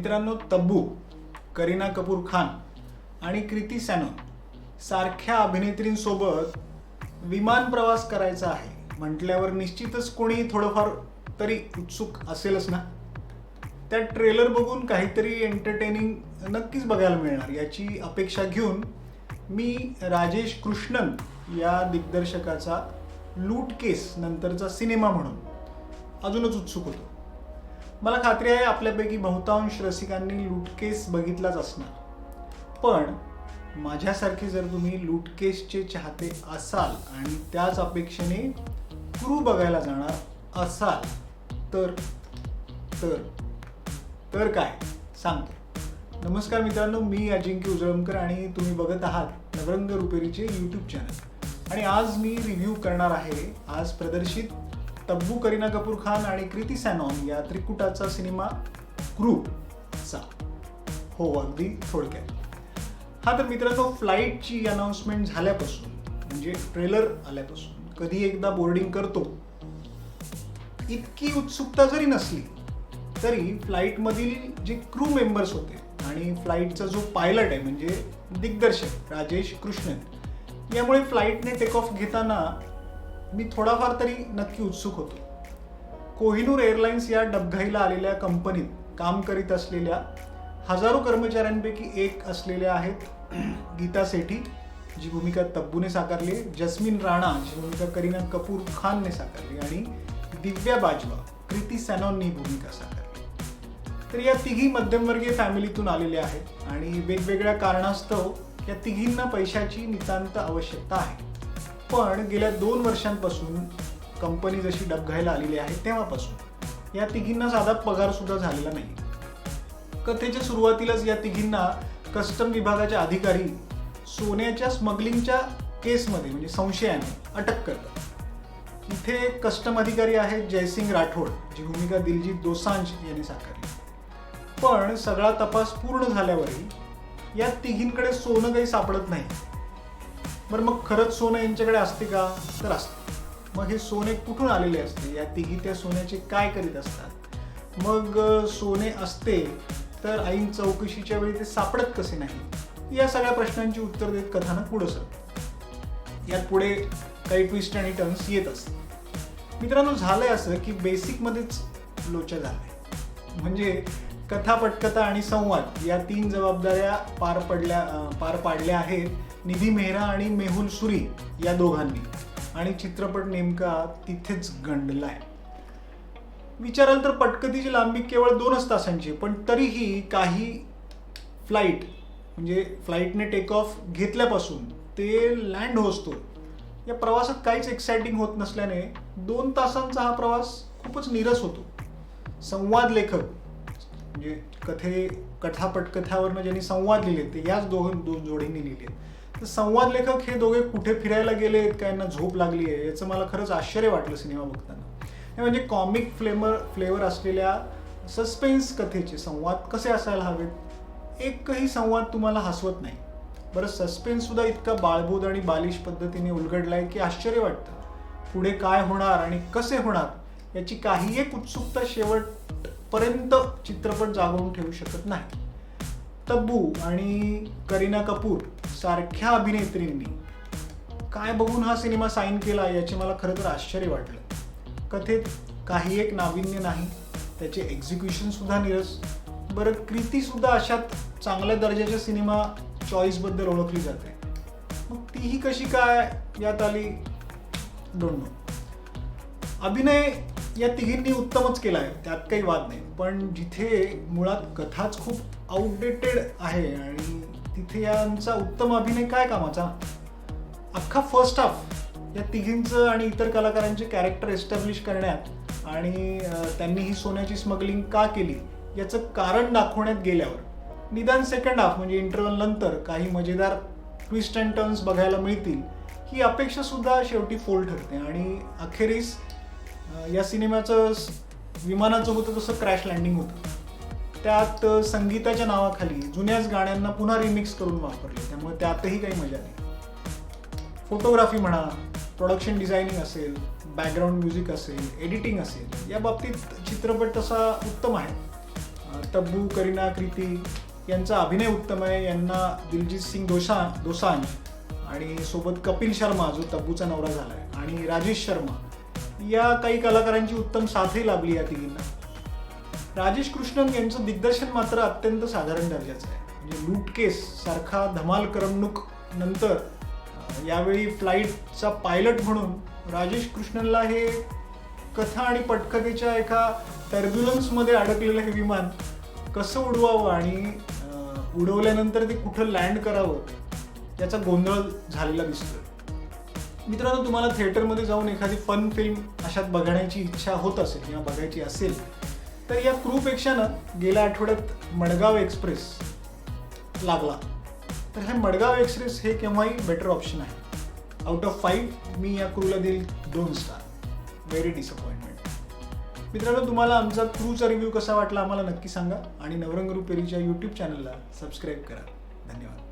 मित्रांनो तब्बू करीना कपूर खान आणि कृती सॅनन सारख्या अभिनेत्रींसोबत विमान प्रवास करायचा आहे. म्हटल्यावर निश्चितच कोणी थोडंफार तरी उत्सुक असेलच ना? त्या ट्रेलर बघून काहीतरी एंटरटेनिंग नक्कीच बघायला मिळणार. याची अपेक्षा घेऊन मी राजेश कृष्णन या दिग्दर्शकाचा लूट केस नंतरचा सिनेमा म्हणून अजूनच उत्सुक होतो. मला खात्री आहे आपल्यापैकी बहुतांश रसिकांनी लूटकेस बघितलाच असणार. पण माझ्यासारखे जर तुम्ही लूटकेसचे चाहते असाल आणि त्याच अपेक्षेने क्रू बघायला जाणार असाल तर तर तर काय? सांगतो. नमस्कार मित्रांनो मी अजिंक्य उजळमकर आणि तुम्ही बघत आहात नवरंग रुपेरीचे यूट्यूब चॅनल आणि आज मी रिव्ह्यू करणार आहे आज प्रदर्शित तब्बू करीना कपूर खान आणि कृती सॅनॉन या त्रिकुटाचा सिनेमा क्रूचा हो अगदी थोडक्यात. हा तर मित्रांनो फ्लाईटची अनाऊन्समेंट झाल्यापासून म्हणजे ट्रेलर आल्यापासून कधी एकदा बोर्डिंग करतो इतकी उत्सुकता जरी नसली तरी फ्लाईटमधील जे क्रू मेंबर्स होते आणि फ्लाईटचा जो पायलट आहे म्हणजे दिग्दर्शक राजेश कृष्णन यामुळे फ्लाईटने टेक ऑफ घेताना मी थोडाफार तरी नक्की उत्सुक होतो. कोहिनूर एअरलाइन्स या डबघाईला आलेल्या कंपनीत काम करीत असलेल्या हजारो कर्मचाऱ्यांपैकी एक असलेल्या आहेत गीता सेठी जी भूमिका तब्बूने साकारली आहे जस्मिन राणा जी भूमिका करीना कपूर खानने साकारली आणि दिव्या बाजवा कृती सॅनॉनने ही भूमिका साकारली तर या तिघी मध्यमवर्गीय फॅमिलीतून आलेल्या आहेत आणि वेगवेगळ्या कारणास्तव या तिघींना पैशाची नितांत आवश्यकता आहे. पण गेल्या दोन वर्षांपासून कंपनी जशी डबघायला आलेली आहे तेव्हापासून या तिघींना साधा पगार सुद्धा झालेला नाही. कथेच्या सुरुवातीलाच या तिघींना कस्टम विभागाचे अधिकारी सोन्याच्या स्मगलिंगच्या केसमध्ये म्हणजे संशयाने अटक करतात. इथे कस्टम अधिकारी आहेत जयसिंग राठोड जी भूमिका दिलजीत दोसांज यांनी साकारली. पण सगळा तपास पूर्ण झाल्यावरही या तिघींकडे सोनं काही सापडत नाही. बरं मग खरंच सोनं यांच्याकडे असते का? तर असते. मग हे सोने कुठून आलेले असते? या तिघी त्या सोन्याचे काय करीत असतात? मग सोने असते तर आईन चौकशीच्या वेळी ते सापडत कसे नाही? या सगळ्या प्रश्नांची उत्तर देत कथानक पुढं सर यात पुढे काही ट्विस्ट आणि टर्न्स येत असतात. मित्रांनो झालंय असं की बेसिकमध्येच लोचा झालाय. म्हणजे कथा पटकथा आणि संवाद या तीन जबाबदाऱ्या पार पडल्या पार पाडल्या आहेत. निधी मेहरा आणि मेहुल सुरी या दोघांनी. आणि चित्रपट नेमका तिथेच गंडलाय. विचाराल तर पटकथीची लांबी केवळ दोनच तासांची पण तरीही काही फ्लाईट म्हणजे फ्लाईटने टेक ऑफ घेतल्यापासून ते लँड होतो या प्रवासात काहीच एक्साइटिंग होत नसल्याने दोन तासांचा हा प्रवास खूपच निरस होतो. संवाद लेखक म्हणजे कथे कथा पटकथावरनं ज्यांनी संवाद लिहिले ते याच दोघं दोन जोडींनी लिहिले. तर संवाद लेखक हे दोघे कुठे फिरायला गेलेत का यांना झोप लागली आहे याचं मला खरंच आश्चर्य वाटलं सिनेमा बघताना. हे म्हणजे कॉमिक फ्लेमर फ्लेवर असलेल्या सस्पेन्स कथेचे संवाद कसे असायला हवेत? एकही संवाद तुम्हाला हसवत नाही. बरं सस्पेन्ससुद्धा इतका बाळबोध आणि बालिश पद्धतीने उलगडलाय की आश्चर्य वाटतं. पुढे काय होणार आणि कसे होणार याची काही एक उत्सुकता शेवटपर्यंत चित्रपट जागवून ठेवू शकत नाही. तब्बू आणि करीना कपूर सारख्या अभिनेत्रींनी काय बघून हा सिनेमा साईन केला याचे मला खरं तर आश्चर्य वाटलं. कथेत काही एक नाविन्य नाही त्याचे एक्झिक्युशन सुद्धा निरस. बरं कृती सुद्धा अशात चांगल्या दर्जाच्या सिनेमा चॉईसबद्दल ओळखली जाते. मग तीही कशी काय यात आली? डोंट नो अभिनय या तिघींनी उत्तमच केला आहे त्यात काही वाद नाही. पण जिथे मुळात कथाच खूप आउटडेटेड आहे आणि तिथे यांचा उत्तम अभिनय काय कामाचा? अख्खा फर्स्ट हाफ या तिघींचं आणि इतर कलाकारांचे कॅरेक्टर एस्टॅब्लिश करण्यात आणि त्यांनी ही सोन्याची स्मगलिंग का केली याचं कारण दाखवण्यात गेल्यावर. निदान सेकंड हाफ म्हणजे इंटरव्हल नंतर काही मजेदार ट्विस्ट अँड टर्न्स बघायला मिळतील ही अपेक्षासुद्धा शेवटी फोल ठरते. आणि अखेरीस या सिनेमाचं विमानाचं होतं तसं क्रॅश लँडिंग होतं. त्यात संगीताच्या नावाखाली जुन्याच गाण्यांना पुन्हा रिमिक्स करून वापरले. त्यामुळे त्यातही काही मजा नाही. फोटोग्राफी म्हणा प्रोडक्शन डिझायनिंग असेल बॅकग्राऊंड म्युझिक असेल एडिटिंग असेल या बाबतीत चित्रपट तसा उत्तम आहे. तब्बू करीना कृती यांचा अभिनय उत्तम आहे. यांना दिलजित सिंग दोसा दोसांज आणि सोबत कपिल शर्मा जो तब्बूचा नवरा झाला आहे आणि राजेश शर्मा या काही कलाकारांची उत्तम साथही लाभली या तिघींना. राजेश कृष्णन यांचं दिग्दर्शन मात्र अत्यंत साधारण दर्जाचं आहे. म्हणजे लूट केस सारखा धमाल करमणूक नंतर यावेळी फ्लाईटचा पायलट म्हणून राजेश कृष्णनला हे कथा आणि पटकथेच्या एका टर्ब्युलन्समध्ये अडकलेलं हे विमान कसं उडवावं आणि उडवल्यानंतर ते कुठं लँड करावं याचा गोंधळ झालेला दिसतोय. मित्रांनो तुम्हाला थिएटरमध्ये जाऊन एखादी फन फिल्म अशात बघण्याची इच्छा होत असेल किंवा बघायची असेल तर या क्रूपेक्षा ना गेल्या आठवड्यात मडगाव एक्सप्रेस लागला. तर हे मडगाव एक्सप्रेस हे केव्हाही बेटर ऑप्शन आहे. आउट ऑफ फाईव्ह मी या क्रूला देईल दोन स्टार व्हेरी डिसअपॉइंटमेंट मित्रांनो तुम्हाला आमचा क्रूचा रिव्ह्यू कसा वाटला आम्हाला नक्की सांगा आणि नवरंग रुपेरीच्या यूट्यूब चॅनलला सबस्क्राईब करा. धन्यवाद.